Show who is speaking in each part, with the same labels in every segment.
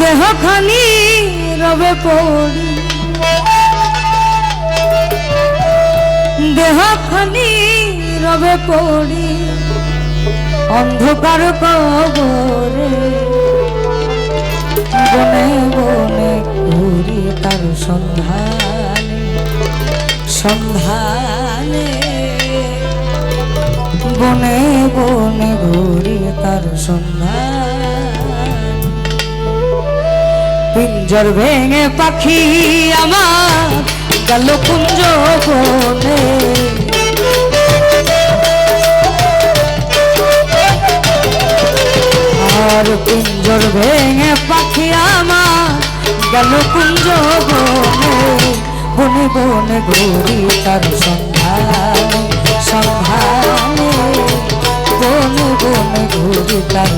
Speaker 1: দেহখানি রবে পড়ি। দেহখানি রবে পড়ি। অন্ধকার কবরে বনে বনে ঘুরি তার সন্ধানে সন্ধানে। বনে বনে ঘুরি তার সন্ধান। পিঞ্জর ভেঙে পাখি আমার গেল কুঞ্জ বনে। আর পিঞ্জর ভেঙে পাখি আমার গেল কুঞ্জ বনে। বনে বনে ঘুরি তার সন্ধানে সন্ধানে। বনে বনে ঘুরি তার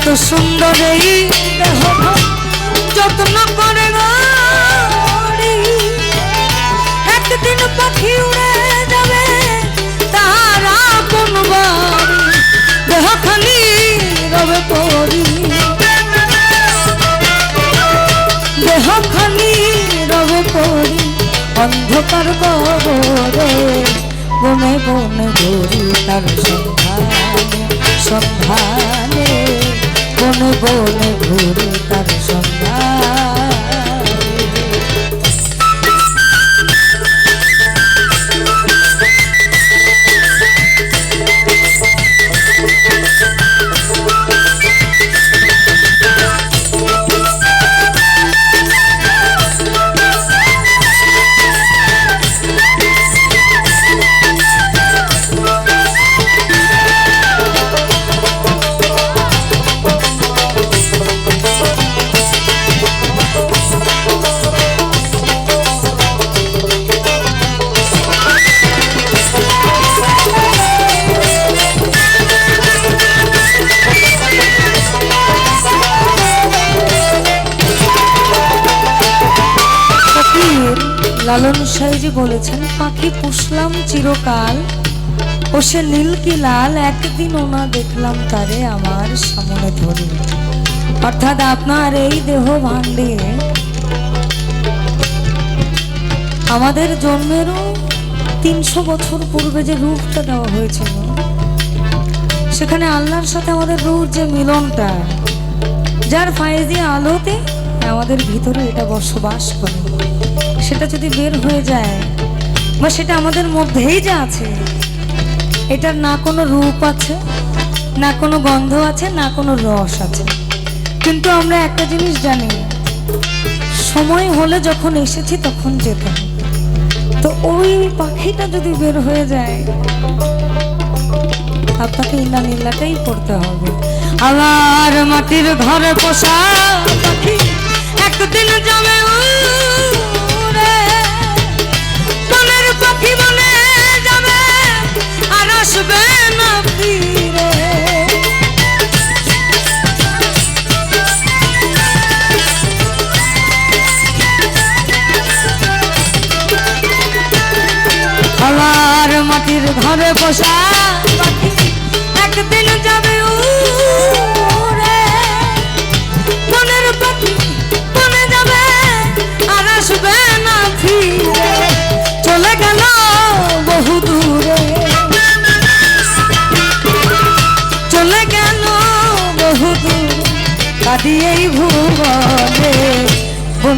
Speaker 1: এত সুন্দর এই দেহ যত্ন করে একদিন পাখি উড়ে যাবে তারা কোন বাড়ি। দেহখানি রবে পড়ি। দেহখানি রবে পড়ি। অন্ধকার কবরে বনে বনে ঘুরি তার সন্ধানে। বনে ঘুরে তার সন্ধানে। লালন সাইজি বলেছেন পাখি পুষলাম চিরকাল। ও সে নীল কি লাল, একদিন ওনা দেখলাম তারে আমার সামনে ধরে। অর্থাৎ আপনার এই দেহ ভাণ্ডে। আমাদের জন্মেরও তিনশো বছর পূর্বে যে রূপটা দেওয়া হয়েছিল, সেখানে আল্লাহর সাথে আমাদের রূপ যে মিলনটা, যার ফায়েজি আলোতে আমাদের ভিতরে এটা বসবাস করে। সেটা যদি বের হয়ে যায়, বা সেটা আমাদের মধ্যেই যা আছে, এটার না কোনো রূপ আছে, না কোনো গন্ধ আছে, না কোনো রস আছে কিন্তু আমরা একটা জিনিস জানি, সময় হলে যখন এসেছি তখন যেতে। তো ওই পাখিটা যদি বের হয়ে যায়, আপনাকে ইল্লা নিল্লাটাই পড়তে হবে আমার মাটির ঘরে পোষা পাখি একদিন যাবে আমার মাটির ঘরে পোষা একদিন যাবে উড়ে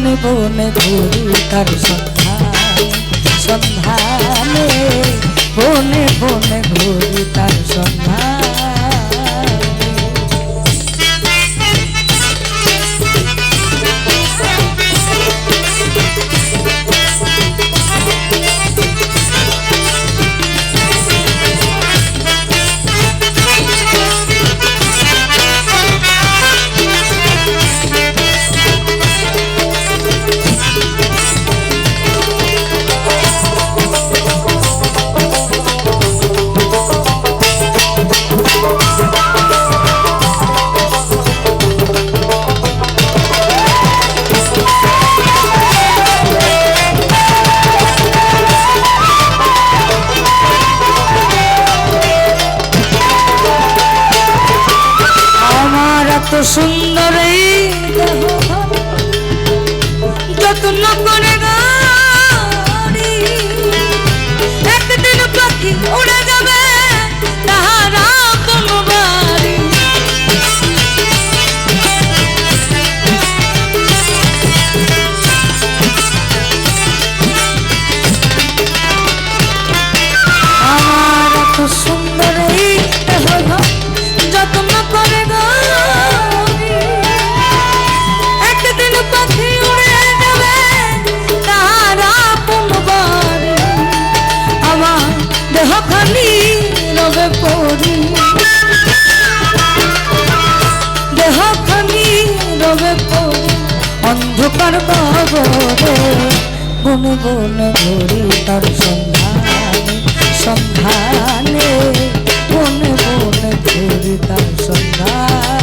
Speaker 1: বনে বনে ঘুরি তার সন্ধান। সন্ধানে বনে বনে ঘুরি তার সন্ধান। ¡No! গগরে বনে বনে ঘুরি তার সন্ধানে। সন্ধানে বনে বনে ঘুরি তার সন্ধান।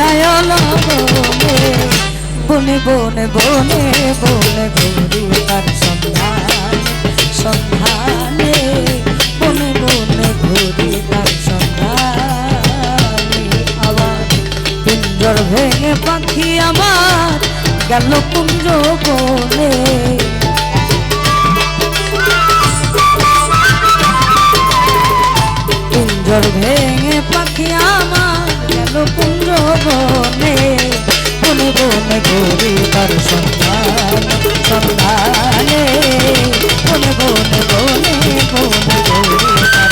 Speaker 1: বিদায় লবনে বনে বনে বনে বনে ঘুরি তার সন্ধান, সন্ধানে। বনে বনে ঘুরি তার সন্ধানে। আবার পিঞ্জর ভেঙে পাখি আমার গেল কুঞ্জ বনে। পিঞ্জর ভেঙে কুঞ্জ বনে কোন বনে ঘুরি তার সন্ধান সন্ধানে কোন বনে বনে বনে তার